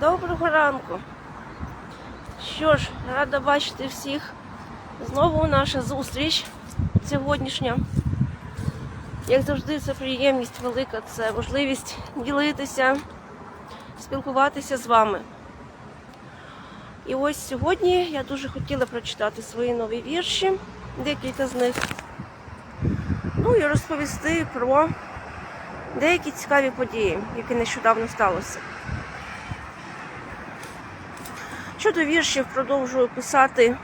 Доброго ранку. Що ж, рада бачити всіх. Знову наша зустріч сьогоднішня. Як завжди, це приємність велика, це можливість ділитися, спілкуватися з вами. І ось сьогодні я дуже хотіла прочитати свої нові вірші, декілька з них. Ну і розповісти про деякі цікаві події, які нещодавно сталося. Щодо віршів, продовжую писати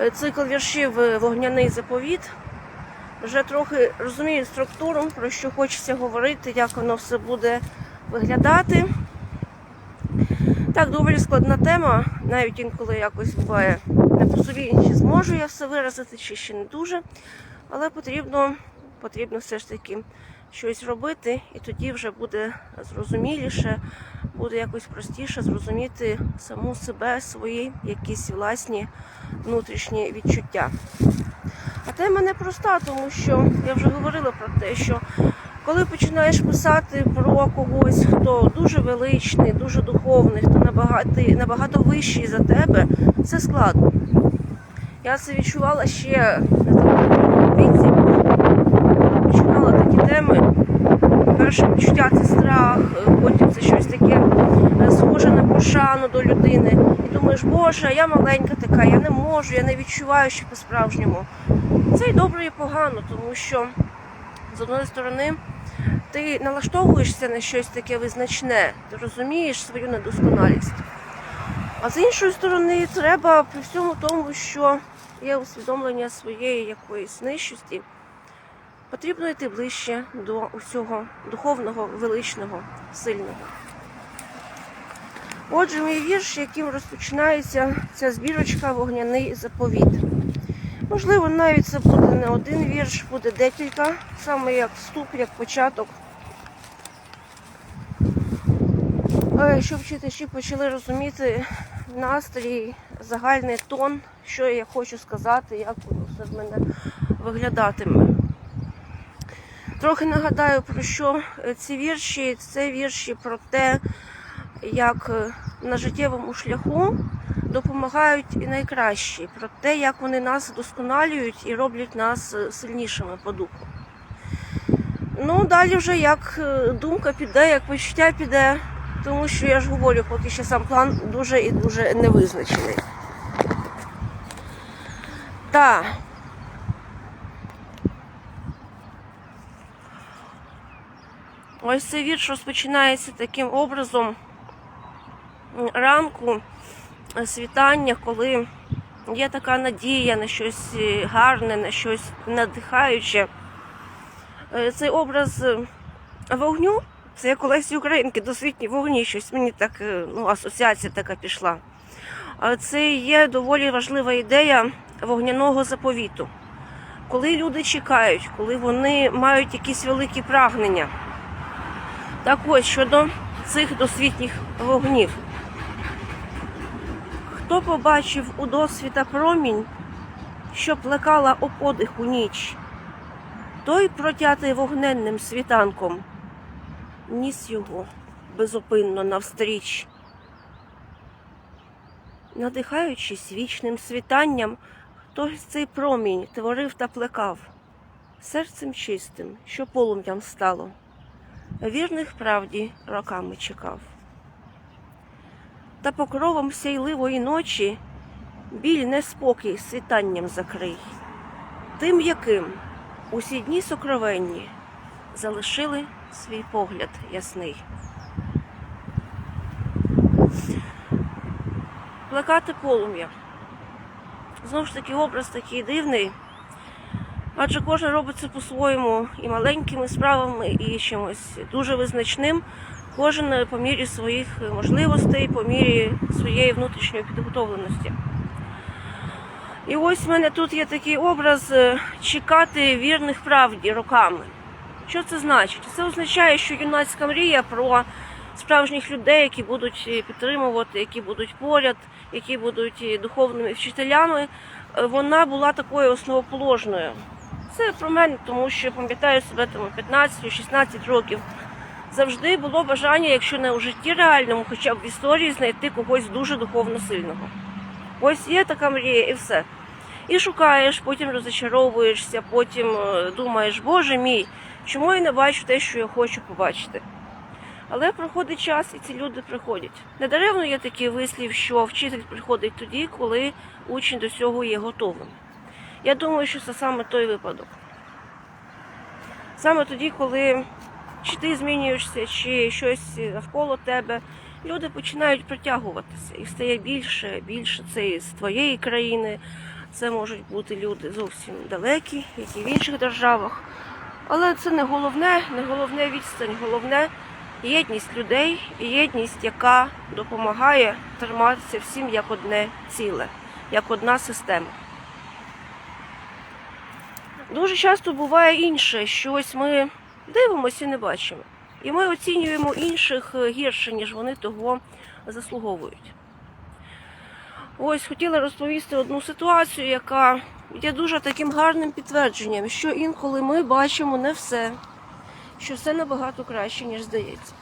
е, цикл віршів е, Вогняний заповіт. Вже трохи розумію структуру, про що хочеться говорити, як воно все буде виглядати. Так, доволі складна тема, навіть інколи якось буває не по собі, чи зможу я все виразити, чи ще не дуже. Але потрібно, потрібно все ж таки щось робити, і тоді вже буде зрозуміліше, буде якось простіше зрозуміти саму себе, свої якісь власні внутрішні відчуття. А тема непроста, тому що я вже говорила про те, що коли починаєш писати про когось, хто дуже величний, дуже духовний, хто набагато, набагато вищий за тебе, це складно. Я це відчувала ще на віці, починала такі теми. Перше відчуття це страх, потім це щось таке е, схоже на пошану до людини. І думаєш, боже, я маленька така, я не можу, я не відчуваю ще по-справжньому. Це і добре, і погано, тому що з одної сторони ти налаштовуєшся на щось таке визначне, ти розумієш свою недосконалість. А з іншої сторони, треба при всьому тому, що є усвідомлення своєї якоїсь нижчості, потрібно йти ближче до усього духовного, величного, сильного. Отже, мій вірш, яким розпочинається ця збірочка Вогняний заповіт. Можливо, навіть це буде не один вірш, буде декілька, саме як вступ, як початок. Е, Щоб читачі почали розуміти настрій, загальний тон, що я хочу сказати, як воно все в мене виглядатиме. Трохи нагадаю, про що е, ці вірші. Це вірші про те, як е, на життєвому шляху допомагають і найкращі, про те, як вони нас вдосконалюють і роблять нас е, сильнішими по духу. Ну, далі вже як думка піде, як почуття піде, тому що я ж говорю, поки що сам план дуже і дуже невизначений. Так. Ось цей вірш розпочинається таким образом ранку, е, світання, коли є така надія на щось е, гарне, на щось надихаюче. Е, Цей образ вогню, це як Олесі Українки, досвітні вогні, щось мені так, ну, асоціація така пішла. Це є доволі важлива ідея вогняного заповіту. Коли люди чекають, коли вони мають якісь великі прагнення. Так ось щодо цих досвітніх вогнів. Хто побачив у досвіта промінь, що плекала о подиху ніч, той протятий вогненним світанком, ніс його безупинно навстріч. Надихаючись вічним світанням, хтось цей промінь творив та плекав, серцем чистим, що полум'ям стало вірних правді роками чекав. Та покровом сяйливої ночі біль неспокій світанням закрий, тим, яким усі дні сокровенні залишили свій погляд ясний. Плекати полум'я. Знову ж таки, образ такий дивний. Адже кожен робить це по-своєму і маленькими справами, і чимось дуже визначним. Кожен по мірі своїх можливостей, по мірі своєї внутрішньої підготовленості. І ось в мене тут є такий образ е, чекати вірних правді роками. Що це значить? Це означає, що юнацька мрія про справжніх людей, які будуть е, підтримувати, які будуть поряд, які будуть е, духовними вчителями, вона була такою основоположною. Це про мене, тому що пам'ятаю себе там 15-16 років. завжди було бажання, якщо не у житті реальному, хоча б в історії, знайти когось дуже духовно сильного. Ось є така мрія, і все. І шукаєш, потім розочаровуєшся, потім е, думаєш, Боже мій, чому я не бачу те, що я хочу побачити. Але проходить час, і ці люди приходять. Недаремно є такий вислів, що вчитель приходить тоді, коли учень до цього є готовим. Я думаю, що це саме той випадок. Саме тоді, коли чи ти змінюєшся, чи щось навколо тебе, люди починають притягуватися і стає більше, більше це з твоєї країни. Це можуть бути люди зовсім далекі, які в інших державах. Але це не головне, не головне відстань, головне єдність людей і єдність, яка допомагає триматися всім як одне ціле, як одна система. Дуже часто буває інше, що ось ми дивимося і не бачимо. І ми оцінюємо інших е, гірше, ніж вони того заслуговують. Ось хотіла розповісти одну ситуацію, яка є дуже таким гарним підтвердженням, що інколи ми бачимо не все, що все набагато краще, ніж здається.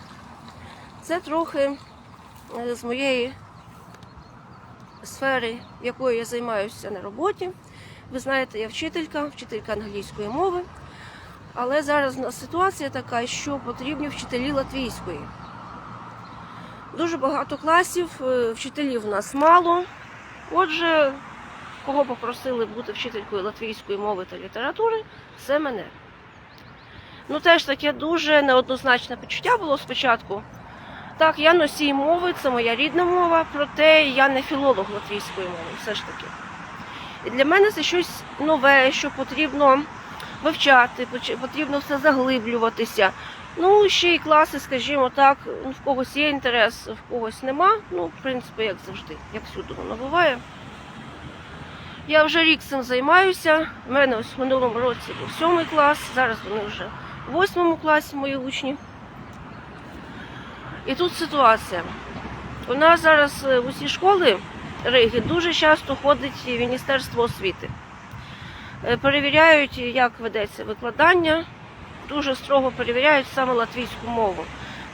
Це трохи е, з моєї сфери, якою я займаюся на роботі. Ви знаєте, я вчителька, вчителька англійської мови. Але зараз ситуація така, що потрібні вчителі латвійської. Дуже багато класів, е, вчителів у нас мало. Отже, кого попросили бути вчителькою латвійської мови та літератури, це мене. Ну, теж таке дуже неоднозначне почуття було спочатку. Так, я носій мови, це моя рідна мова, проте я не філолог латвійської мови, все ж таки. І для мене це щось нове, що потрібно вивчати, потрібно все заглиблюватися. Ну, ще й класи, скажімо так, ну, в когось є інтерес, в когось нема. Ну, в принципі, як завжди, як всюди воно буває. Я вже рік цим займаюся. У мене ось в минулому році був сьомий клас, зараз вони вже в восьмому класі мої учні. І тут ситуація. У нас зараз е, усі школи Риги дуже часто ходить Міністерство освіти. Е, Перевіряють, як ведеться викладання, дуже строго перевіряють саме латвійську мову,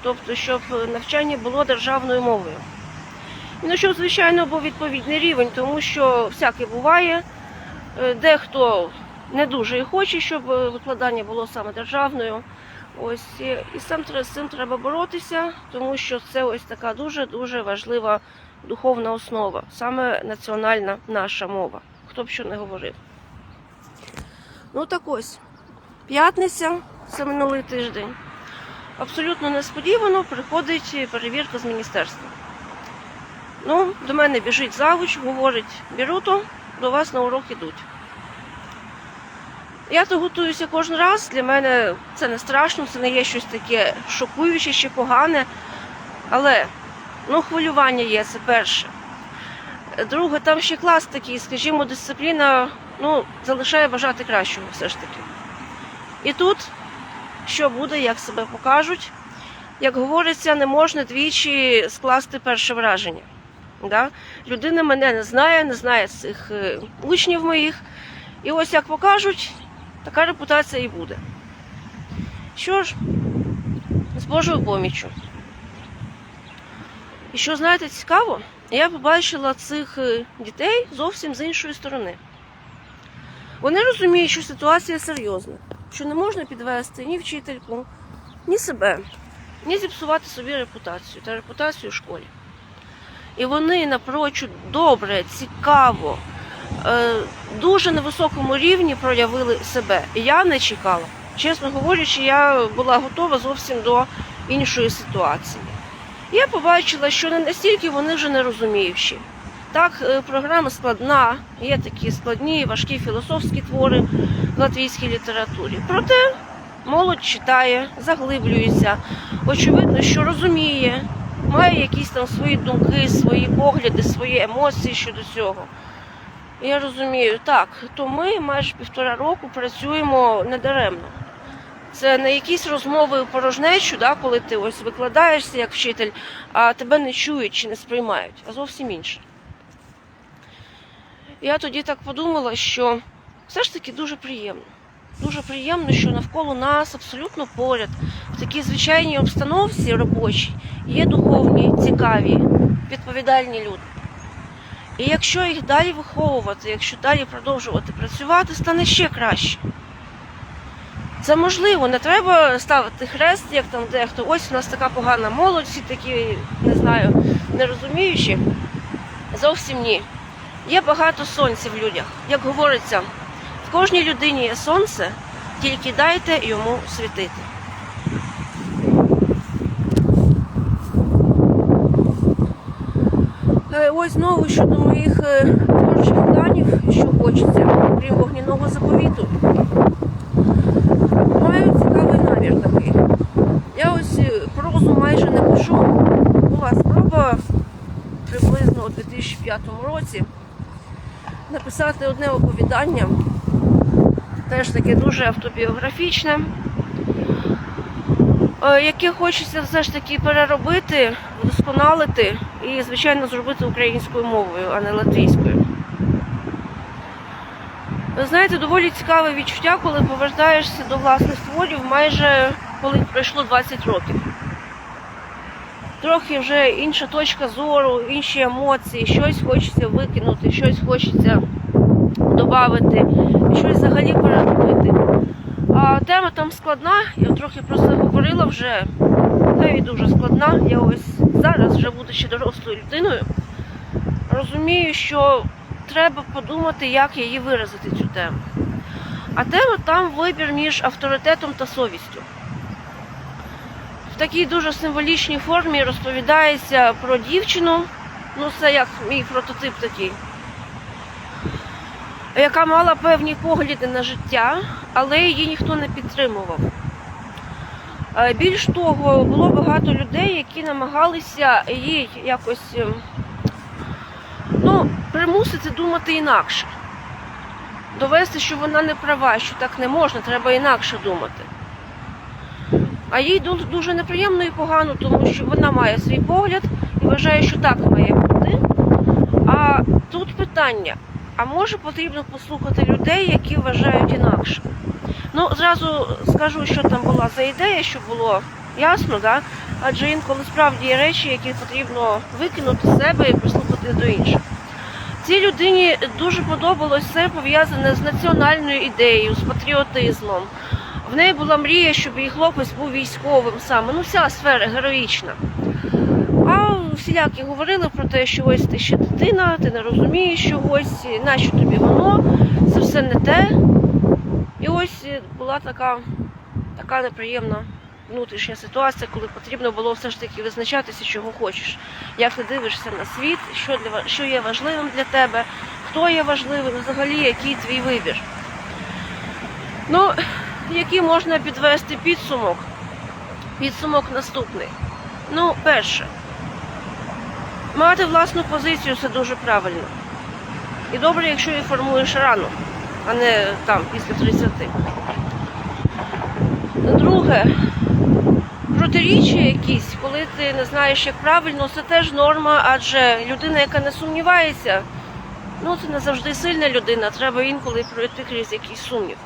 тобто, щоб навчання було державною мовою. Ну, щоб, звичайно, був відповідний рівень, тому що всяке буває. Е, Дехто не дуже і хоче, щоб викладання було саме державною. Ось і і сам з цим треба боротися, тому що це ось така дуже дуже важлива духовна основа, саме національна наша мова. Хто б що не говорив. Ну так ось, п'ятниця, це минулий тиждень. Абсолютно несподівано приходить перевірка з міністерства. Ну, до мене біжить завуч, говорить, Біруто, до вас на урок ідуть. Я то готуюся кожен раз. Для мене це не страшно, це не є щось таке шокуюче чи погане. Але ну, хвилювання є, це перше. Друге, там ще клас такий, скажімо, дисципліна ну, залишає бажати кращого все ж таки. І тут що буде, як себе покажуть. Як говориться, не можна двічі скласти перше враження. Да? Людина мене не знає, не знає цих е, учнів моїх. І ось як покажуть, така репутація і буде. Що ж, з Божою поміччю. І що, знаєте, цікаво, я побачила цих е, дітей зовсім з іншої сторони. Вони розуміють, що ситуація серйозна, що не можна підвести ні вчительку, ні себе, ні зіпсувати собі репутацію та репутацію в школі. І вони напрочуд добре, цікаво, е, дуже на високому рівні проявили себе. І я не чекала. Чесно говорячи, я була готова зовсім до іншої ситуації. Я побачила, що не настільки вони вже не розуміючі. Так, е, програма складна, є такі складні, важкі філософські твори в латвійській літературі. Проте молодь читає, заглиблюється, очевидно, що розуміє, має якісь там свої думки, свої погляди, свої емоції щодо цього. Я розумію, так, то ми майже півтора року працюємо недаремно. Це не якісь розмови порожнечу, да, коли ти ось викладаєшся як вчитель, а тебе не чують чи не сприймають, а зовсім інше. Я тоді так подумала, що все ж таки дуже приємно. Дуже приємно, що навколо нас абсолютно поряд, в такій звичайній обстановці робочій є духовні, цікаві, відповідальні люди. І якщо їх далі виховувати, якщо далі продовжувати працювати, стане ще краще. Це можливо, не треба ставити хрест, як там дехто. Ось у нас така погана молодь, всі такі, не знаю, нерозуміючі. Зовсім ні. Є багато сонця в людях. Як говориться, в кожній людині є сонце, тільки дайте йому світити. Е, Ось знову щодо моїх е, творчих планів, що хочеться, крім вогняного заповіту. Маю цікавий намір такий. Я ось е, прозу майже не пишу. Була спроба у 2005 році написати одне оповідання, теж таке дуже автобіографічне, е, яке хочеться все ж таки переробити, вдосконалити і, звичайно, зробити українською мовою, а не латвійською. Ви знаєте, доволі цікаве відчуття, коли повертаєшся до власних творів майже коли пройшло 20 років. Трохи вже інша точка зору, інші емоції, щось хочеться викинути, щось хочеться додати, щось взагалі переробити. А тема там складна, я трохи про це говорила вже, навіть дуже складна. Я ось зараз, вже будучи дорослою людиною, розумію, що треба подумати, як її виразити цю тему. А тема там вибір між авторитетом та совістю. В такій дуже символічній формі розповідається про дівчину, ну це як мій прототип такий, яка мала певні погляди на життя, але її ніхто не підтримував. Е, Більш того, було багато людей, які намагалися їй якось ем, ну, примусити думати інакше. Довести, що вона не права, що так не можна, треба інакше думати. А їй дуже неприємно і погано, тому що вона має свій погляд і вважає, що так має бути. А тут питання: а може потрібно послухати людей, які вважають інакше? Ну, зразу скажу, що там була за ідея, щоб було ясно, да? адже інколи справді є речі, які потрібно викинути з себе і прислухати до інших. Цій людині дуже подобалось все пов'язане з національною ідеєю, з патріотизмом. В неї була мрія, щоб її хлопець був військовим саме. Ну, вся сфера героїчна. А всілякі говорили про те, що ось ти ще дитина, ти не розумієш чогось, нащо тобі воно, це все не те. І ось була така, така неприємна внутрішня ситуація, коли потрібно було все ж таки визначатися, чого хочеш, як ти дивишся на світ, що, для, що є важливим для тебе, хто є важливим, взагалі який твій вибір. Ну, який можна підвести підсумок? Підсумок наступний. Ну, перше, мати власну позицію це дуже правильно. І добре, якщо її формуєш рано, а не там після 30. Друге, протиріччя якісь, коли ти не знаєш, як правильно, це теж норма, адже людина, яка не сумнівається, ну це не завжди сильна людина, треба інколи пройти крізь якийсь сумнів.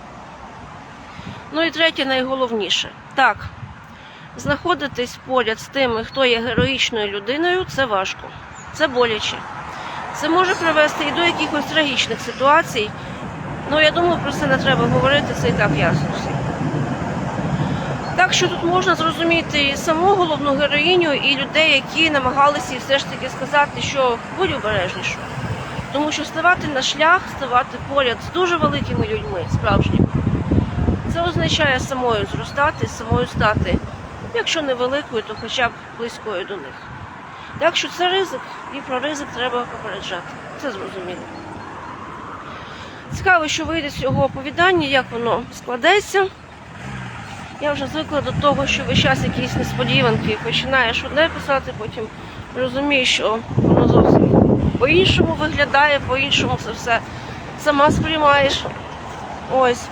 Ну і третє, найголовніше. Так, знаходитись поряд з тими, хто є героїчною людиною, це важко, це боляче. Це може привести і до якихось трагічних ситуацій. Ну, я думаю, про це не треба говорити, це і так ясно всім. Так що тут можна зрозуміти і саму головну героїню, і людей, які намагалися все ж таки сказати, що будь обережніше. Тому що ставати на шлях, ставати поряд з дуже великими людьми, справжніми, це означає самою зростати, самою стати, якщо не великою, то хоча б близькою до них. Так що це ризик, і про ризик треба попереджати. Це зрозуміло. Цікаво, що вийде з цього оповідання, як воно складеться. Я вже звикла до того, що весь час якісь несподіванки починаєш одне писати, потім розумієш, що воно зовсім по-іншому виглядає, по-іншому це все сама сприймаєш. Ось.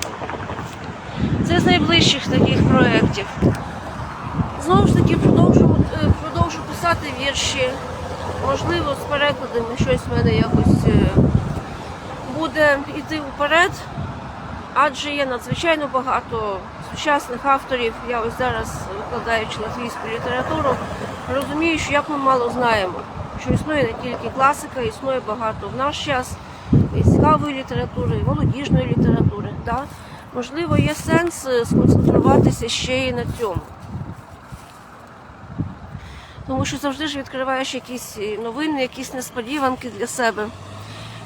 Це з найближчих таких проєктів. Знову ж таки продовжу, е, продовжу писати вірші. Можливо, з перекладами щось в мене якось е, буде йти вперед, адже є надзвичайно багато сучасних авторів. Я ось зараз викладаючи латвійську літературу, розумію, що як ми мало знаємо, що існує не тільки класика, існує багато в наш час і цікавої літератури, і молодіжної літератури. Да? Можливо, є сенс е, сконцентруватися ще й на цьому. Тому що завжди ж відкриваєш якісь е, новини, якісь несподіванки для себе.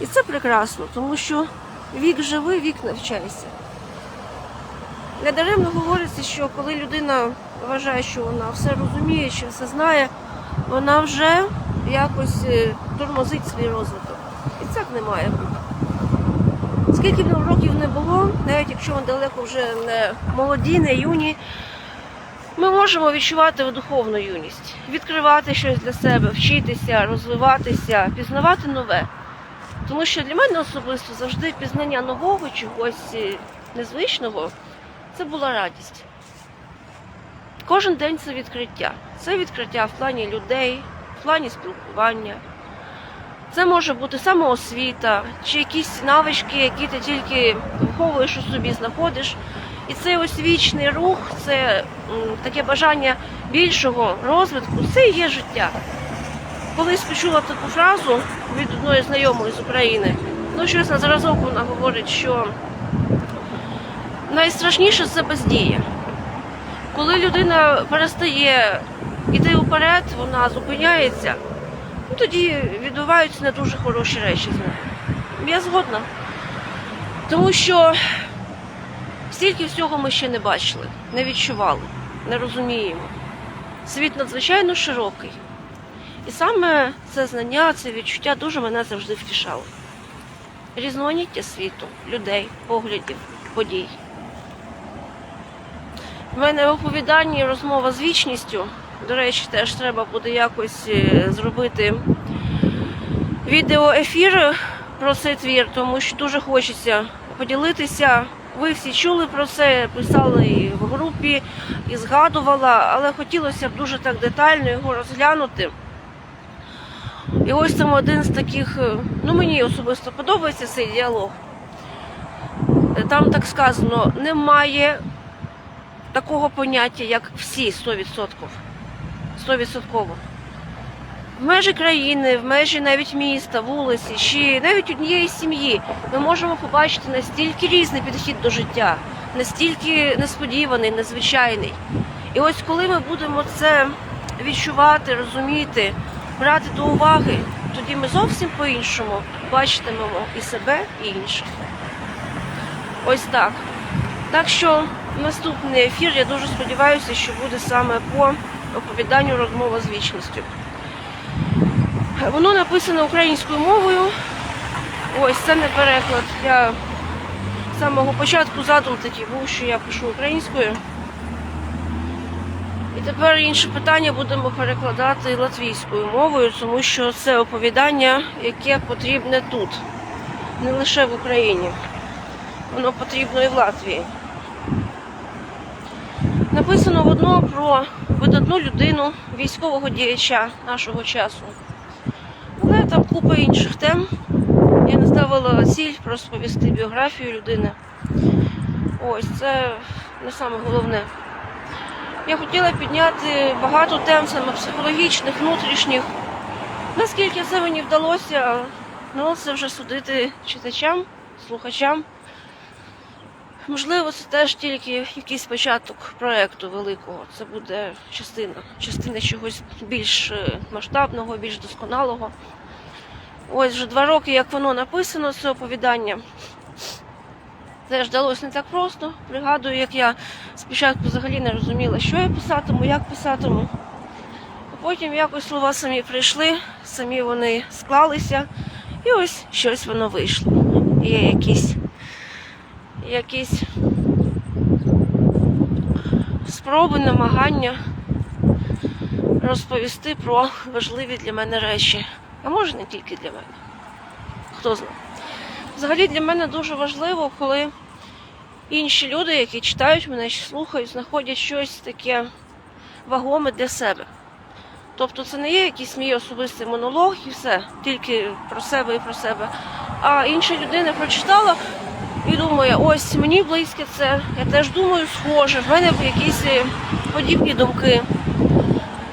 І це прекрасно, тому що вік живий, вік навчається. Недаремно говориться, що коли людина вважає, що вона все розуміє, що все знає, вона вже якось е, тормозить свій розвиток. І так не має бути. Скільки б років не було, навіть якщо ми далеко вже не молоді, не юні, ми можемо відчувати духовну юність, відкривати щось для себе, вчитися, розвиватися, пізнавати нове. Тому що для мене особисто завжди пізнання нового, чогось е, незвичного, це була радість. Кожен день це відкриття. Це відкриття в плані людей, в плані спілкування. Це може бути самоосвіта, чи якісь навички, які ти тільки виховуєш у собі, знаходиш. І цей ось вічний рух, це таке бажання більшого розвитку, це і є життя. Колись почула таку фразу від одної знайомої з України. Ну, щось на зразок вона говорить, що найстрашніше це бездія. Коли людина перестає йти вперед, вона зупиняється, ну, тоді відбуваються не дуже хороші речі з нею. Я згодна. Тому що стільки всього ми ще не бачили, не відчували, не розуміємо. Світ надзвичайно широкий. І саме це знання, це відчуття дуже мене завжди втішало. Різноманіття світу, людей, поглядів, подій. У мене в оповіданні розмова з вічністю. До речі, теж треба буде якось е, зробити відеоефір про цей твір, тому що дуже хочеться поділитися. Ви всі чули про це, писали і в групі, і згадувала, але хотілося б дуже так детально його розглянути. І ось там один з таких, е, ну мені особисто подобається цей діалог. Е, Там так сказано, немає такого поняття, як всі 100%. 100%. В межі країни, в межі навіть міста, вулиці, чи навіть однієї сім'ї ми можемо побачити настільки різний підхід до життя, настільки несподіваний, незвичайний. І ось коли ми будемо це відчувати, розуміти, брати до уваги, тоді ми зовсім по-іншому бачитимемо і себе, і інших. Ось так. Так що наступний ефір, я дуже сподіваюся, що буде саме по оповіданню розмова з вічністю. Воно написано українською мовою. Ось це не переклад. Я з самого початку задум такий був, що я пишу українською. І тепер інше питання будемо перекладати латвійською мовою, тому що це оповідання, яке потрібне тут, не лише в Україні. Воно потрібно і в Латвії. Написано про видатну людину, військового діяча нашого часу. Але там купа інших тем. Я не ставила ціль розповісти біографію людини. Ось це не саме головне. Я хотіла підняти багато тем саме психологічних, внутрішніх. Наскільки це мені вдалося, ну це вже судити читачам, слухачам. Можливо, це теж тільки якийсь початок проекту великого. Це буде частина, частина чогось більш е, масштабного, більш досконалого. Ось вже два роки, як воно написано, це оповідання. Це ж далось не так просто. Пригадую, як я спочатку взагалі не розуміла, що я писатиму, як писатиму. А потім якось слова самі прийшли, самі вони склалися, і ось щось воно вийшло. Є якісь, якісь спроби, намагання розповісти про важливі для мене речі. А може не тільки для мене. Хто знає. Взагалі для мене дуже важливо, коли інші люди, які читають мене слухають, знаходять щось таке вагоме для себе. Тобто це не є якийсь мій особистий монолог і все, тільки про себе і про себе. А інша людина прочитала і думає, ось мені близьке це, я теж думаю схоже, в мене якісь е, подібні думки.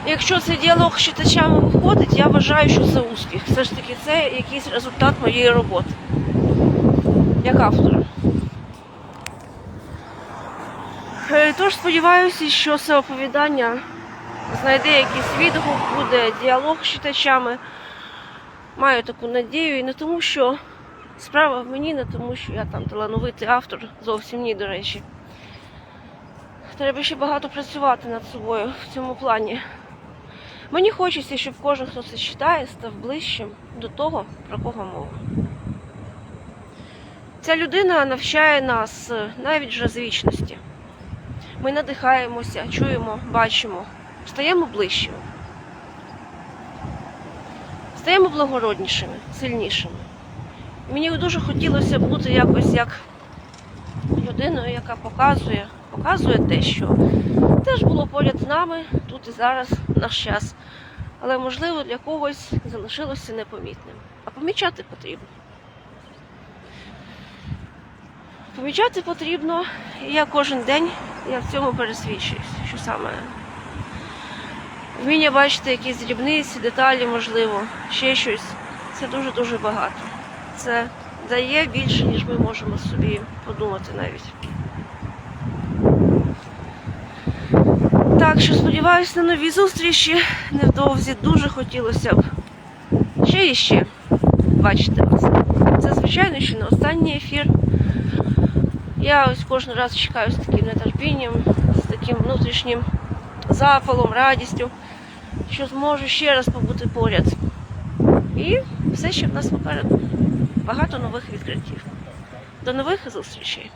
Якщо цей діалог з читачами виходить, я вважаю, що це успіх. Все ж таки, це якийсь результат моєї роботи як автора. Е, Тож сподіваюся, що це оповідання знайде якийсь відгук, буде діалог з читачами. Маю таку надію і не тому, що справа в мені, не тому, що я там талановитий автор, зовсім ні, до речі. Треба ще багато працювати над собою в цьому плані. Мені хочеться, щоб кожен, хто це читає, став ближчим до того, про кого мова. Ця людина навчає нас е, навіть вже з вічності. Ми надихаємося, чуємо, бачимо, стаємо ближчими. Стаємо благороднішими, сильнішими. Мені дуже хотілося бути якось як людиною, яка показує, показує те, що теж було поряд з нами тут і зараз, наш час. Але, можливо, для когось залишилося непомітним. А помічати потрібно. Помічати потрібно, і я кожен день я в цьому пересвідчуюсь, що саме вміння бачити якісь дрібниці, деталі, можливо, ще щось. Це дуже-дуже багато. Це дає більше, ніж ми можемо собі подумати навіть. Так що сподіваюся на нові зустрічі. Невдовзі дуже хотілося б ще і ще бачити вас. Це, звичайно, ще не останній ефір. Я ось кожен раз чекаю з таким нетерпінням, з таким внутрішнім запалом, радістю, що зможу ще раз побути поряд. І все ще в нас попереду. Багато нових відкриттів. До нових зустрічей!